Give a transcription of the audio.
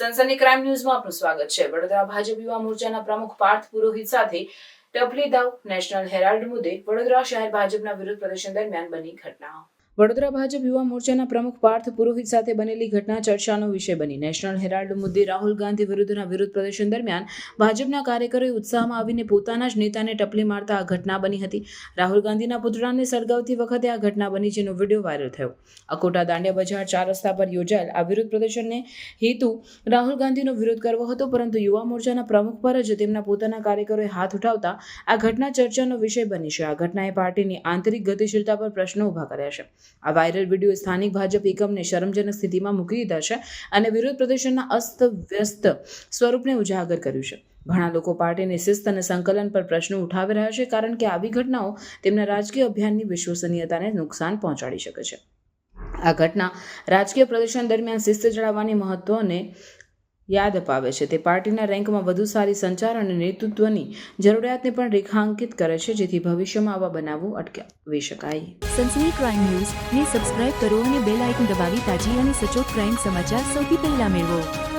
સનસની crime ન્યૂઝમાં આપનું સ્વાગત છે. વડોદરા ભાજપ યુવા મોરચાના પ્રમુખ પાર્થ પુરોહિત સાથે ટપલી દાવ નેશનલ હેરાલ્ડ મુદ્દે વડોદરા શહેર ભાજપના વિરોધ પ્રદર્શન દરમિયાન બની ઘટના. વડોદરા ભાજપ યુવા મોરચાના પ્રમુખ પાર્થ પુરોહિત સાથે બનેલી ઘટના ચર્ચાનો વિષય બની. નેશનલ હેરાલ્ડ મુદ્દે રાહુલ ગાંધી વિરુદ્ધના વિરોધ પ્રદર્શન દરમિયાન ભાજપના કાર્યકરોએ ઉત્સાહમાં આવીને પોતાના જ નેતાને ટપલી મારતા આ ઘટના બની હતી. રાહુલ ગાંધીના પુતળાને સળગાવતી વખતે આ ઘટના બની જેનો વીડિયો વાયરલ થયો. અકોટા દાંડિયા બજાર ચાર રસ્તા પર યોજાયેલ આ વિરોધ પ્રદર્શનને હેતુ રાહુલ ગાંધીનો વિરોધ કરવો હતો, પરંતુ યુવા મોરચાના પ્રમુખ પર જ તેમના પોતાના કાર્યકરોએ હાથ ઉઠાવતા આ ઘટના ચર્ચાનો વિષય બની છે. આ ઘટનાએ પાર્ટીની આંતરિક ગતિશીલતા પર પ્રશ્નો ઊભા કર્યા છે. આ વાયરલ વીડિયો સ્થાનિક ભાજપ એકમને શરમજનક સ્થિતિમાં મૂકી દીધા છે અને વિરોધ પ્રદર્શનના અસ્તવ્યસ્ત સ્વરૂપને ઉજાગર કર્યું છે. ઘણા લોકો પાર્ટીની શિસ્ત અને સંકલન પર પ્રશ્નો ઉઠાવી રહ્યા છે કારણ કે આવી ઘટનાઓ તેમના રાજકીય અભિયાનની વિશ્વસનીયતાને નુકસાન પહોંચાડી શકે છે. આ ઘટના રાજકીય પ્રદર્શન દરમિયાન શિસ્ત જાળવવાની મહત્વને યાદ અપાવે છે. તે પાર્ટીના રેન્કમાં વધુ સારી સંચાર અને નેતૃત્વની જરૂરિયાતને પણ રેખાંકિત કરે છે, જેથી ભવિષ્યમાં આવા બનાવો અટકાવી શકાય. સનસની ક્રાઇમ ન્યૂઝ ને સબસ્ક્રાઇબ કરો અને બેલ આઇકન દબાવી તાજી અને સચોટ ક્રાઇમ સમાચાર સૌથી પહેલા મેળવો.